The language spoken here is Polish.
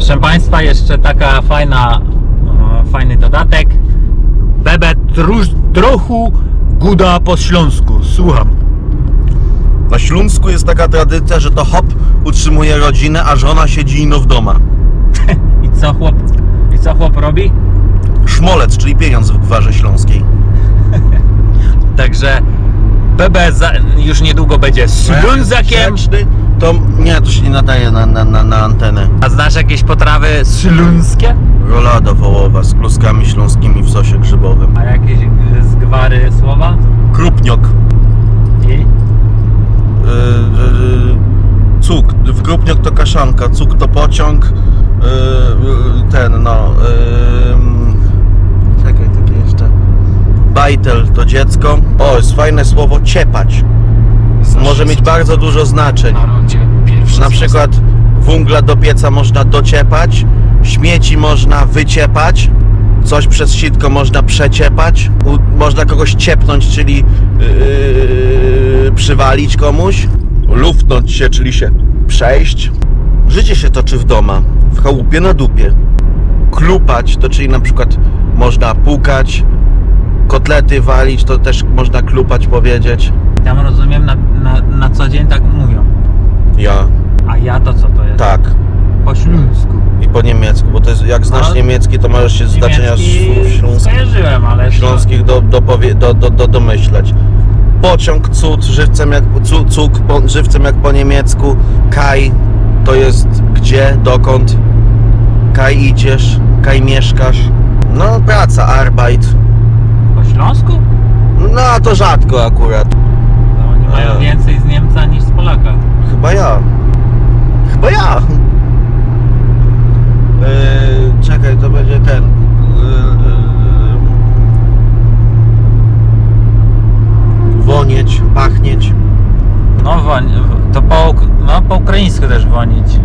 Proszę Państwa, jeszcze taka fajna, fajny dodatek. Bebe truż, trochu guda po śląsku. Słucham. Na Śląsku jest taka tradycja, że to hop utrzymuje rodzinę, a żona siedzi ino w doma. I co chłop, i co chłop robi? Szmolec, czyli pieniądz w gwarze śląskiej. Także Bebe za, już niedługo będzie Ślązakiem. Grzeczny, To nie, to się nie nadaje na, na, na, na antenę. A znasz jakieś potrawy śląskie? Rolada wołowa z kluskami śląskimi w sosie grzybowym. A jakieś e, zgwary słowa? Krupniok. I? Yy, yy, cuk. W Krupniok to kaszanka, cuk to pociąg. Yy, ten, no. Yy, czekaj, takie jeszcze. Bajtel to dziecko. O, jest fajne słowo ciepać. Może mieć bardzo dużo znaczeń. Na przykład wungla do pieca można dociepać, śmieci można wyciepać, coś przez sitko można przeciepać, można kogoś ciepnąć, czyli yy, przywalić komuś, luftnąć się, czyli się przejść. Życie się toczy w doma, w chałupie na dupie. Klupać to czyli na przykład można pukać, kotlety walić, to też można klupać powiedzieć. Tam rozumiem na, na, na co dzień tak mówią. Ja, A ja to co to jest? tak. Po śląsku. I po niemiecku, bo to jest, jak znasz No, niemiecki, to możesz się z znaczenia Niemiecki śląskich, skojarzyłem, ale śląskich do, do, powie, do, do, do, domyśleć. Pociąg, cud, żywcem jak, cu, cuk, po, żywcem jak po niemiecku. Kaj to jest gdzie, dokąd. Kaj idziesz, kaj mieszkasz. No, praca, Arbeit. Śląsku? No, to rzadko akurat. No, oni mają A. więcej z Niemca niż z Polaka. Chyba ja. Chyba ja. Yy, czekaj, to będzie ten. Yy, wonieć, pachnieć. No, woń, to po, uk- no, po ukraińsku też wonić.